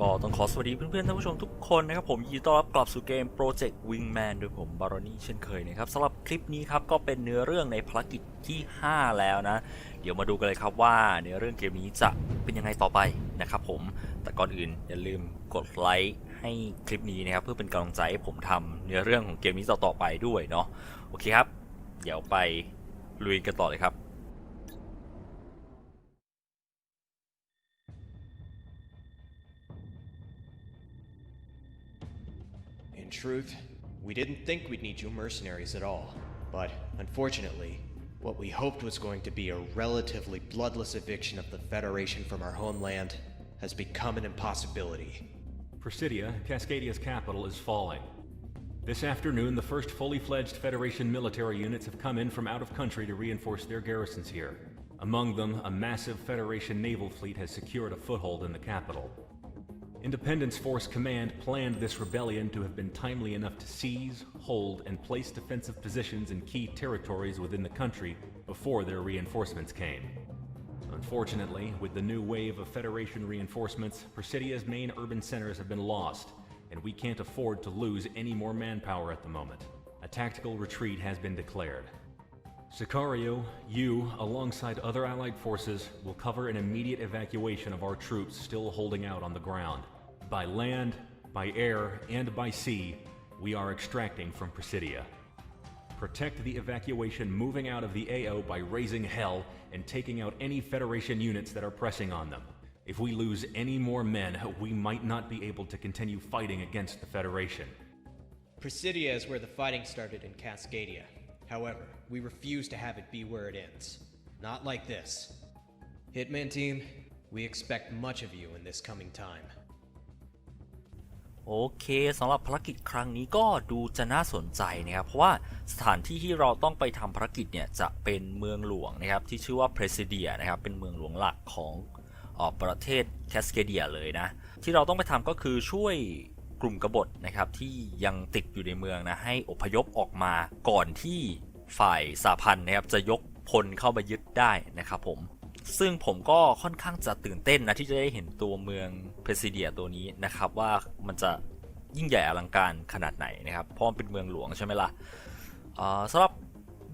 ก็ต้องขอสวัสดีเพื่อนๆท่านผู้ชมทุกคนนะครับผมยินดีต้อนรับกลับสู่เกม Project Wingman โดยผมบารอนี่เช่นเคยนะครับสำหรับคลิปนี้ครับก็เป็นเนื้อเรื่องในภารกิจที่ 5 แล้วนะ เดี๋ยวมาดูกันเลยครับว่าเนื้อเรื่องเกมนี้จะเป็นยังไงต่อไปนะครับผมแต่ก่อนอื่นอย่าลืมกดไลค์ให้คลิปนี้นะครับเพื่อเป็นกำลังใจให้ผมทำเนื้อเรื่องของเกมนี้ต่อๆไปด้วยเนาะโอเคครับ เดี๋ยวไปลุยกันต่อเลยครับ truth, we didn't think we'd need you mercenaries at all. But unfortunately, what we hoped was going to be a relatively bloodless eviction of the Federation from our homeland has become an impossibility. Presidia, Cascadia's capital, is falling. This afternoon, the first fully fledged Federation military units have come in from out of country to reinforce their garrisons here. Among them, a massive Federation naval fleet has secured a foothold in the capital. Independence Force Command planned this rebellion to have been timely enough to seize, hold, and place defensive positions in key territories within the country before their reinforcements came. Unfortunately, with the new wave of Federation reinforcements, Presidia's main urban centers have been lost, and we can't afford to lose any more manpower at the moment. A tactical retreat has been declared. Sicario, you, alongside other allied forces, will cover an immediate evacuation of our troops still holding out on the ground. By land, by air, and by sea, we are extracting from Presidia. Protect the evacuation moving out of the AO by raising hell and taking out any Federation units that are pressing on them. If we lose any more men, we might not be able to continue fighting against the Federation. Presidia is where the fighting started in Cascadia. However, we refuse to have it be where it ends. Not like this. Hitman team, we expect much of you in this coming time. โอเคสำหรับภารกิจครั้งนี้ก็ดูจะน่าสนใจนะครับ เพราะว่าสถานที่ที่เราต้องไปทำภารกิจเนี่ยจะเป็นเมืองหลวงนะครับ ที่ชื่อว่าเพรสิเดียนะครับ เป็นเมืองหลวงหลักของออประเทศแคสเกเดียเลยนะ ที่เราต้องไปทำก็คือช่วยกลุ่มกบฏนะครับ ที่ยังติดอยู่ในเมืองนะ ให้อพยพออกมาก่อนที่ฝ่ายสาพันธ์นะครับจะยกพลเข้ามายึดได้นะครับผม ซึ่งผมก็ค่อนข้างจะตื่นเต้นนะที่จะได้เห็นตัวเมืองเพรสิเดียตัวนี้นะครับ ว่ามันจะยิ่งใหญ่อลังการขนาดไหนนะครับเพราะมันเป็นเมืองหลวงใช่ไหมล่ะอ่าสำหรับ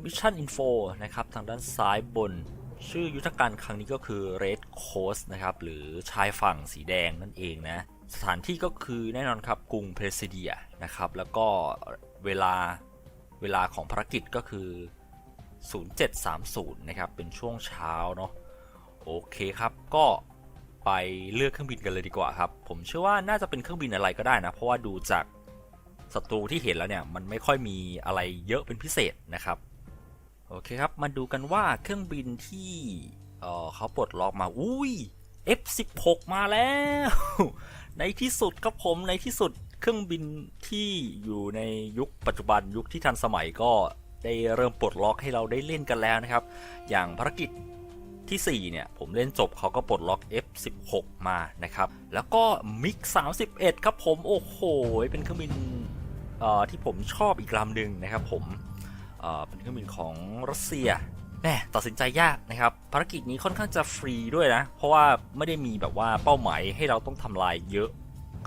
Mission Info นะครับทางด้านซ้ายบนชื่อยุทธการครั้งนี้ก็คือ Red Coast นะครับ หรือชายฝั่งสีแดงนั่นเองนะ สถานที่ก็คือแน่นอนครับกรุงเพรสิเดียนะครับ แล้วก็เวลาเวลาของภารกิจก็คือ 0730 นะครับ เป็นช่วงเช้าเนาะ โอเคครับ ก็ไปเลือกเครื่องบินกันเลยดีกว่าครับ ผมเชื่อว่าน่าจะเป็นเครื่องบินอะไรก็ได้นะ เพราะว่าดูจากศัตรูที่เห็นแล้วเนี่ย มันไม่ค่อยมีอะไรเยอะเป็นพิเศษนะครับ โอเคครับ มาดูกันว่าเครื่องบินที่เออเขาปลดล็อกมา อุ้ย F16 มาแล้ว ในที่สุดครับผมในที่สุดเครื่องบินที่อยู่ในยุคปัจจุบันยุคที่ทันสมัยก็ได้เริ่มปลดล็อกให้เราได้เล่นกันแล้วนะครับ อย่างภารกิจ ที่ 4 เนี่ย ผมเล่นจบเขาก็ปลดล็อก F16 มานะครับ แล้วก็มิก31 ครับผม โอ้โห เป็นเครื่องบินอ่อที่ผมชอบอีกลำหนึ่งนะครับผมเอ่อเป็นเครื่องบินของรัสเซียแหมตัดสินใจยากนะครับ ภารกิจนี้ค่อนข้างจะฟรีด้วยนะ เพราะว่าไม่ได้มีแบบว่าเป้าหมายให้เราต้องทำลายเยอะ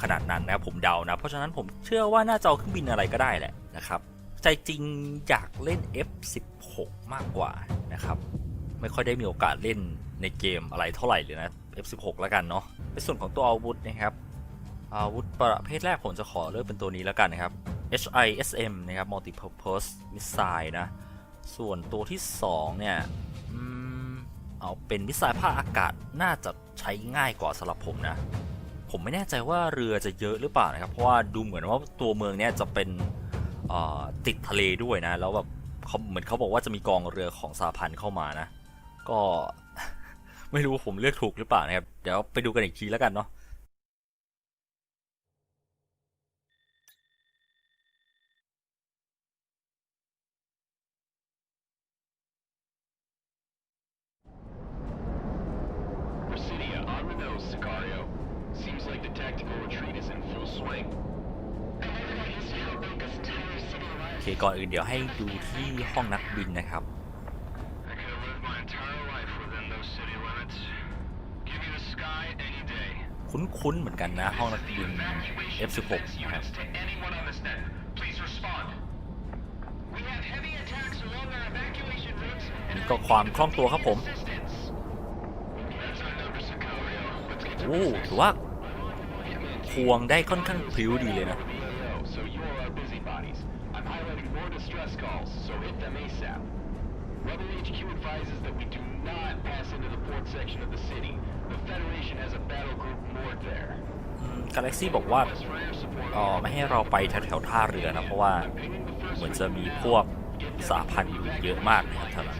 ขนาดนั้นนะครับผมเดานะ เพราะฉะนั้นผมเชื่อว่าน่าจะเอาเครื่องบินอะไรก็ได้แหละนะครับ ใจจริงอยากเล่น F16 มากกว่านะครับ ไม่ค่อยได้มีโอกาสเล่นในเกมอะไรเท่าไหร่เลยนะ F16 แล้วกันเนาะในส่วนของตัวอาวุธนะครับอาวุธประเภทแรกผมจะขอเลือกเป็นตัวนี้แล้วกันนะครับ HISM นะครับ Multipurpose Missile นะ ส่วนตัวที่ 2 เนี่ยเอาเป็นมิสไซล์ภาคอากาศน่าจะใช้ง่ายกว่าสำหรับผมนะ ผมไม่แน่ใจว่าเรือจะเยอะหรือเปล่านะครับ เพราะว่าดูเหมือนว่าตัวเมืองเนี่ยจะเป็นติดทะเลด้วยนะ แล้วแบบเหมือนเขาบอกว่าจะมีกองเรือของสหพันธ์เข้ามานะ ก็ไม่รู้ว่าผมเลือกถูกหรือเปล่านะครับ เดี๋ยวไปดูกันอีกทีแล้วกันเนาะ Presidia, on the nose, Sicario. Seems like the tactical retreat is in full swing. I never got used to how big this entire city โอ was. เคก่อนอื่นเดี๋ยวให้ดูที่ห้องนักบินนะครับ คุ้นๆเหมือนกันนะ ห้องนักบิน F16 นี่ก็ความคล่องตัวครับผมโอ้ถือว่าพวงได้ค่อนข้างฟิวดีเลยนะ The Federation has a battle group moored there. กาแล็กซี่บอกว่า Request for air support อ๋อไม่ให้เราไปแถวๆท่าเรือนะ เพราะว่า pinging the first เหมือนจะมีพวกสาพันธ์อยู่เยอะมากนะครับแถวนั้น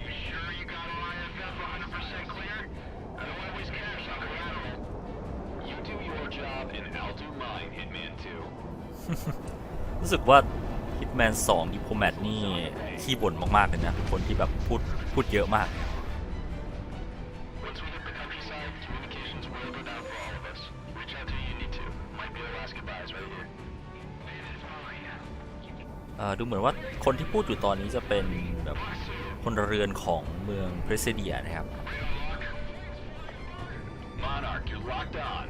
You sure you got all IFF 100% clear? I don't want to waste cash on collateral. You do your job and I'll do mine, Hitman 2. รู้สึกว่า Hitman 2 Diplomat นี่ขี้บ่นมาก ๆ เลยนะเป็นคนที่แบบพูดพูดเยอะมาก ดูเหมือนว่าคนที่พูดอยู่ตอนนี้จะเป็นแบบพลเรือนของเมืองเพรสเดียนะครับ Monarch, you're locked on.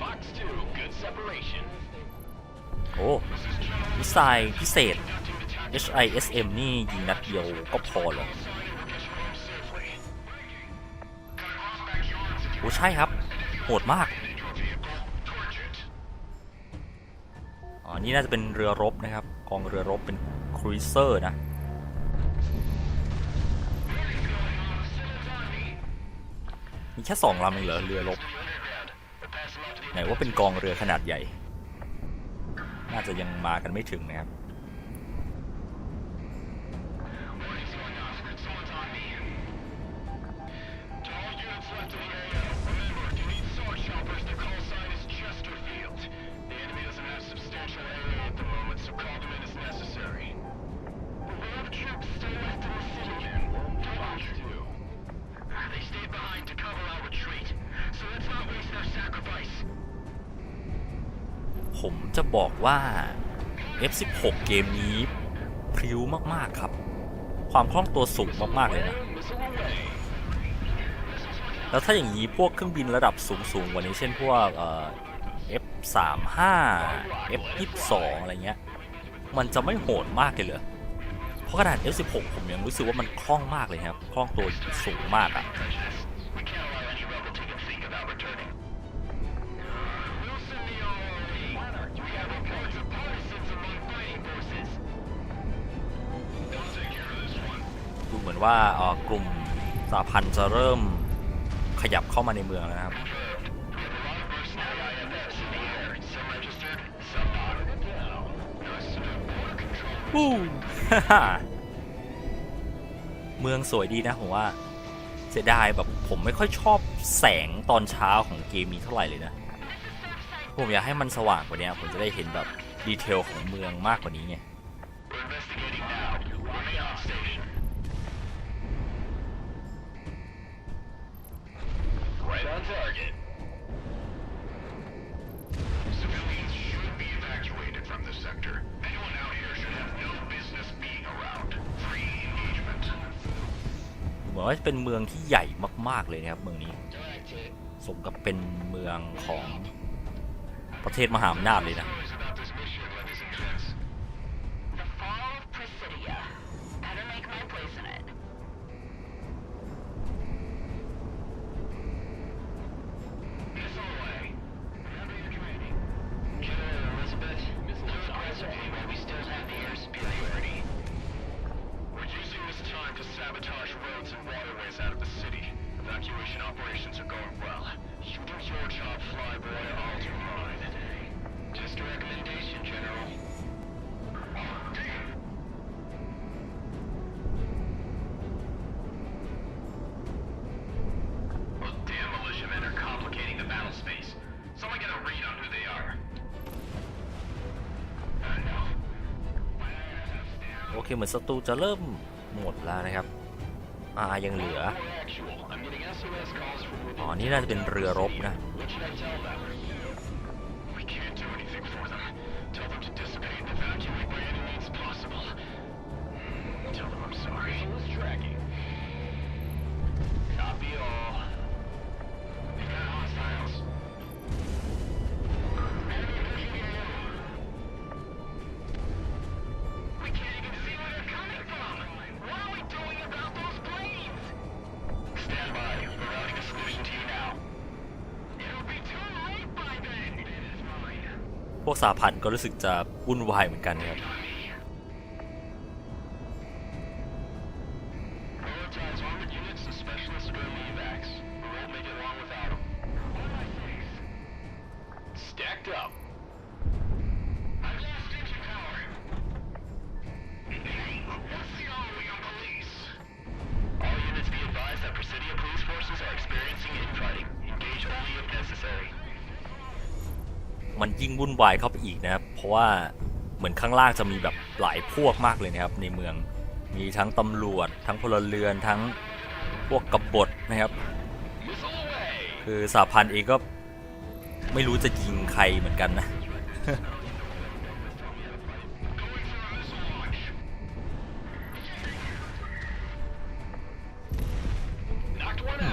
Fox 2, good separation. โอ้มิสไซล์พิเศษ HISM นี่ยิงนัดเดียวก็พอเหรอโอ้ใช่ครับ โหดมาก อันนี้น่าจะเป็นเรือรบนะครับกองเรือรบเป็นครูเซอร์นะมีแค่สองลำเองเหรอเรือรบไหนว่าเป็นกองเรือขนาดใหญ่ น่าจะยังมากันไม่ถึงนะครับ ผมจะบอกว่า F16 เกมนี้พริ้วมาก ๆ ครับ ความคล่องตัวสูงมาก ๆ เลยนะ แล้วถ้าอย่างนี้พวกเครื่องบินระดับสูง ๆ กว่านี้เช่นพวก F35 F22 อะไรเงี้ย มันจะไม่โหดมากเลยเหรอเพราะขนาด F16 ผมยังรู้สึกว่ามันคล่องมากเลยครับ คล่องตัวสูงมากอะ We ว่าเอ่อกลุ่มสหพันธ์จะเริ่มขยับเข้ามาในเมืองแล้วนะครับ IFFs in the air. Some registered, some not. Now, nice to know border control วู้เมืองสวยดีนะผมว่า เสียดายแบบผมไม่ค่อยชอบแสงตอนเช้าของเกมนี้เท่าไหร่เลยนะ ผมอยากให้มันสว่างกว่านี้ผมจะได้เห็นแบบดีเทลของเมืองมากกว่านี้ไง target. Civilians should be evacuated from this sector. Anyone out here should have no business being around. Free engagement. เหมือนว่าจะเป็นเมืองที่ใหญ่มาก ๆ เลยนะครับ เมืองนี้สมกับเป็นเมืองของประเทศมหาอำนาจเลยนะ sabotage roads and waterways out of the city. Evacuation operations are going well. You do your job, flyboy, I'll do mine. Just a recommendation, General. Those damn militiamen are complicating the battle space. Someone get a read on who they are. Uh, no. My IFF stand โอเคเหมือนศัตรูจะเริ่มหมดแล้วนะครับ อายังเหลือ อ๋อ นี่น่าจะเป็นเรือรบนะ วกสาพันธ์ก็รู้สึกจะวุ่นวายเหมือนกันครับ วุ่นวายเข้าไปอีกนะครับ เพราะว่าเหมือนข้างล่างจะมีแบบหลายพวกมากเลยนะครับในเมือง มีทั้งตำรวจ ทั้งพลเรือน ทั้งพวกกบฏนะครับ คือสาพันธ์เองก็ไม่รู้จะยิงใครเหมือนกันนะ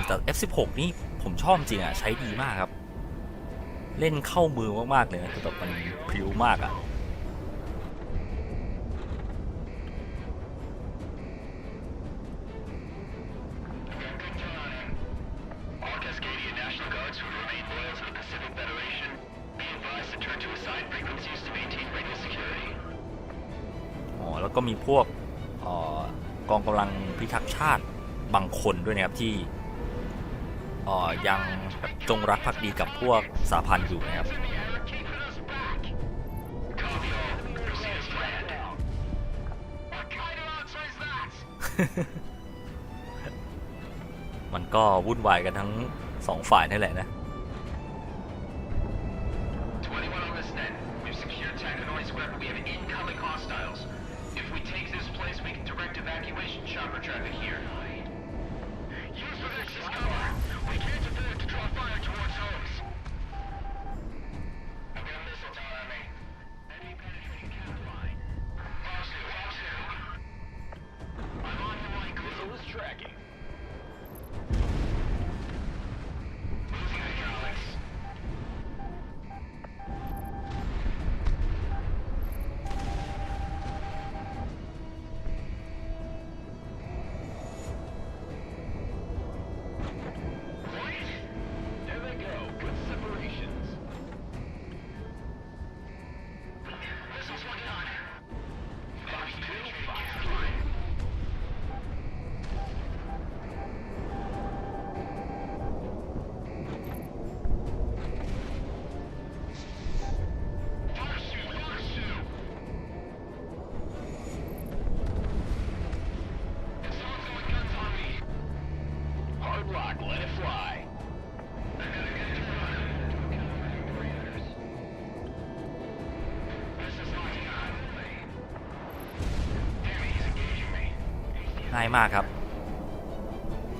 แต่ F16 นี่ผมชอบจริงอะ ใช้ดีมากครับ เล่นเข้ามือมากๆเลยนะคือแบบมันผิวมากอะ่ะแล้วก็มีพวกกองกำลังพิทักษ์ชาติบางคนด้วยนะครับที่ อ่อยังแบบจงรักภักดีกับพวกสาพันธ์อยู่นะครับ Copy all. Proceed as planned. What kind of answer is that? มันก็วุ่นวายกันทั้งสองฝ่ายนั่นแหละนะ Missile ง่ายมากครับ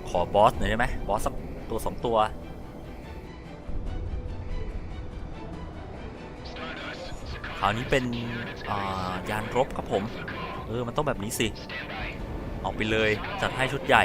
ขอบอสหน่อยได้ไหมบอสสักตัวสองตัว คราวนี้เป็นยานรบครับผม เออ มันต้องแบบนี้สิ ออกไปเลย จัดให้ชุดใหญ่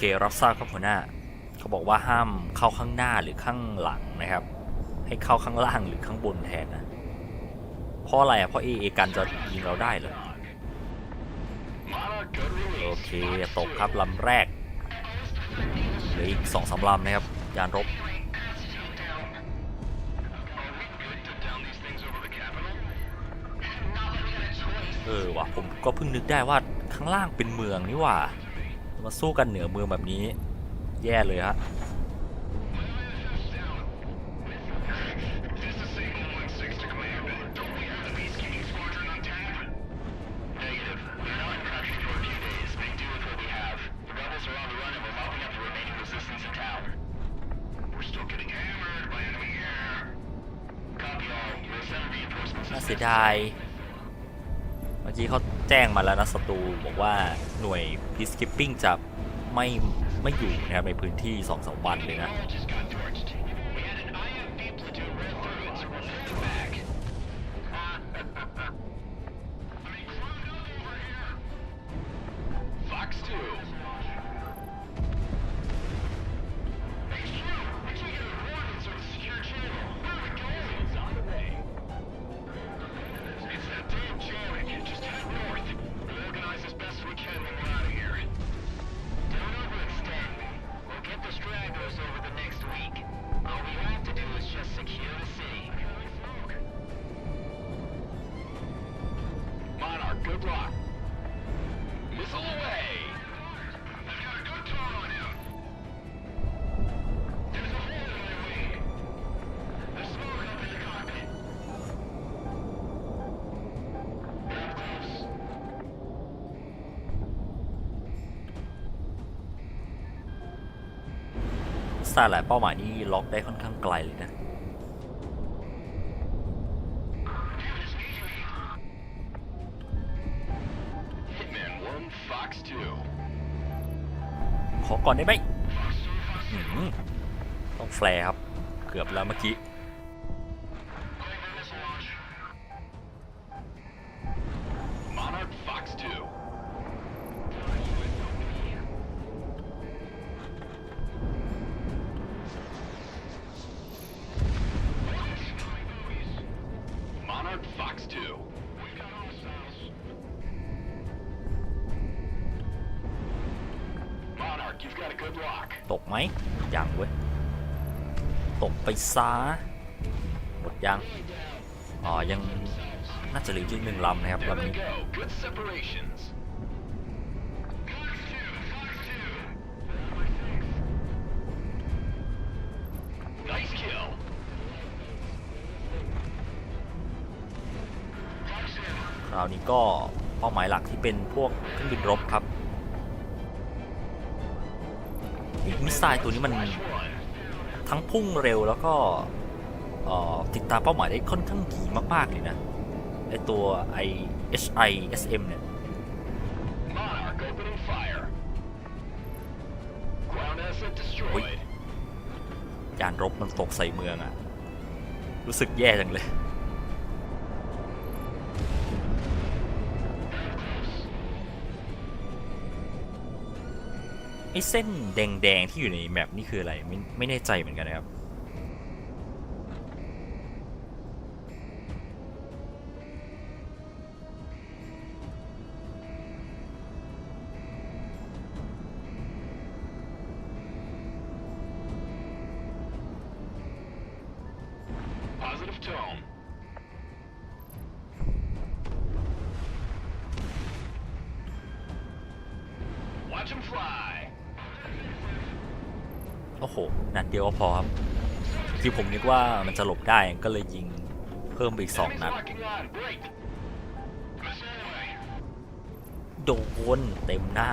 เค รับทราบครับหัวหน้า เขาบอกว่าห้ามเข้าข้างหน้าหรือข้างหลังนะครับ ให้เข้าข้างล่างหรือข้างบนแทนนะเพราะอะไรอะเพราะเอเอกันจะยิงเราได้เหรอ Monarch, good โอเค ตกครับลำแรกเหลืออีกสองสามลำนะครับ ยานรบเออว่ะผมก็เพิ่งนึกได้ว่าข้างล่างเป็นเมืองนี่ว่า มาสู้กันเหนือเมืองแบบนี้ แย่เลยฮะ This is Sable 1-6 to command. Don't we have the Peacekeeping Squadron on tap? Negative. We're not in pressure for a few days. Make do with what we have. The rebels are on the run and we're mopping up the remaining resistance in town. We're still getting hammered by enemy air. Copy all. We'll send reinforcements น่า as เสียดาย เมื่อกี้เขา แจ้งมาแล้วนะศัตรูบอกว่าหน่วยพิสกิปปิ้งจะไม่ไม่อยู่นะครับในพื้นที่2อสวันเลยนะ สไตล์หลายเป้าหมายนี่ล็อกได้ค่อนข้างไกลเลยนะขอก่อนได้ไหมต้องแฟร์ครับ เกือบแล้วเมื่อกี้ ซาหมดยังอ๋อยังน่าจะเหลืออีกหนึ่งลำนะครับลำนี้คราวนี้ก็เป้าหมายหลักที่เป็นพวกเครื่องบินรบครับมิสไซล์ตัวนี้มัน ทั้งพุ่งเร็วแล้วก็ติดตามเป้าหมายได้ค่อนข้างดีมาก ๆ เลยนะ ไอตัว i h i s m เนี่ย ยานรบมันตกใส่เมืองอะรู้สึกแย่จังเลย ไอ้เส้นแดงๆที่อยู่ในแมปนี่คืออะไรไม่ไม่แน่ใจเหมือนกันนะครับ Positive tone. Watch him fly. โอ้โห นัดเดียวก็พอครับคือผมนึกว่ามันจะหลบได้ก็เลยยิงเพิ่มไปอีกสองนัด โดนเต็มหน้า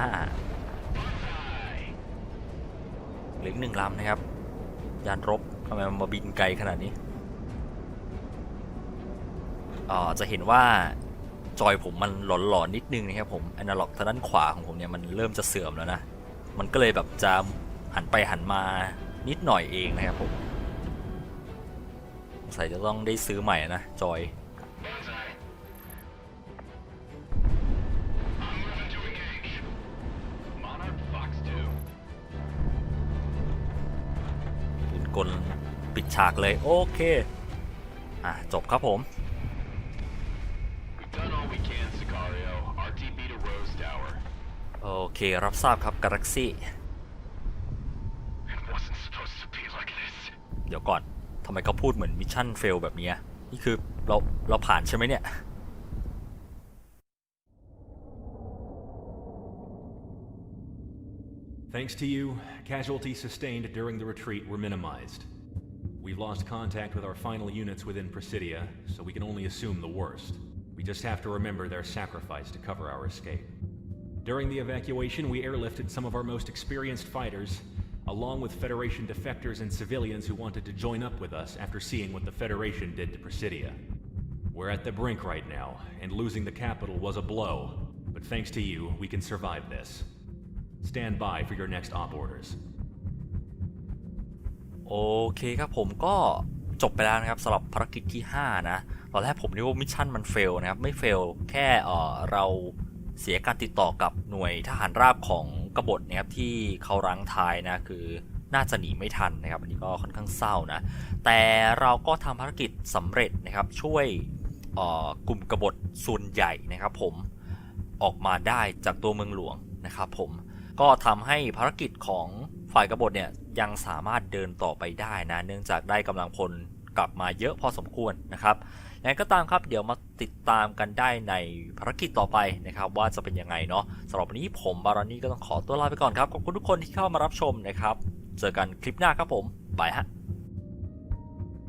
เหลืออีกหนึ่งลำนะครับ ยานรบทำไมมันมาบินไกลขนาดนี้อ่อจะเห็นว่าจอยผมมันหลอนๆนิดนึงนะครับผมอนาล็อกทางด้านขวาของผมเนี่ยมันเริ่มจะเสื่อมแล้วนะ มันก็เลยแบบจะ หันไปหันมานิดหน่อยเองนะครับผมสงสัยจะต้องได้ซื้อใหม่นะ จอย Bullseye. I'm moving to engage. Monarch Fox 2. ปืนกลปิดฉากเลย โอเค อะ จบครับผม We've done all we can, Sicario. RTB to Rose Tower. โอเค รับทราบครับก เดี๋ยวก่อน ทำไมเขาพูดเหมือนมิชชั่นเฟลแบบเนี้ยนี่คือเราเราผ่านใช่ไหมเนี่ย Thanks to you, casualties sustained during the retreat were minimized. We've lost contact with our final units within Presidia, so we can only assume the worst. We just have to remember their sacrifice to cover our escape. During the evacuation, we airlifted some of our most experienced fighters, along with Federation defectors and civilians who wanted to join up with us after seeing what the Federation did to Presidia. We're at the brink right now, and losing the capital was a blow. But thanks to you, we can survive this. Stand by for your next op orders. โอเคครับผมก็จบไปแล้วนะครับสำหรับภารกิจที่ 5 นะ ตอนแรกผมนึกว่ามิชชั่นมันเฟลนะครับ ไม่เฟล แค่เออเราเสียการติดต่อกับหน่วยทหารราบของ กบฏนะครับที่เขารั้งท้ายนะคือน่าจะหนีไม่ทันนะครับอันนี้ก็ค่อนข้างเศร้านะแต่เราก็ทำภารกิจสำเร็จนะครับช่วยออกลุ่มกบฏส่วนใหญ่นะครับ ผมออกมาได้จากตัวเมืองหลวงนะครับผมก็ทำให้ภารกิจของฝ่ายกบฏเนี่ยยังสามารถเดินต่อไปได้นะเนื่องจากได้กำลังพลกลับมาเยอะพอสมควรนะครับ งไงก็ตามครับ เดี๋ยวมาติดตามกันได้ในภารกิจต่อไปนะครับ ว่าจะเป็นยังไงเนาะสำหรับวันนี้ผมบารอนนี่ก็ต้องขอตัวลาไปก่อนครับ ขอบคุณทุกคนที่เข้ามารับชมนะครับ เจอกันคลิปหน้าครับผม บายฮะ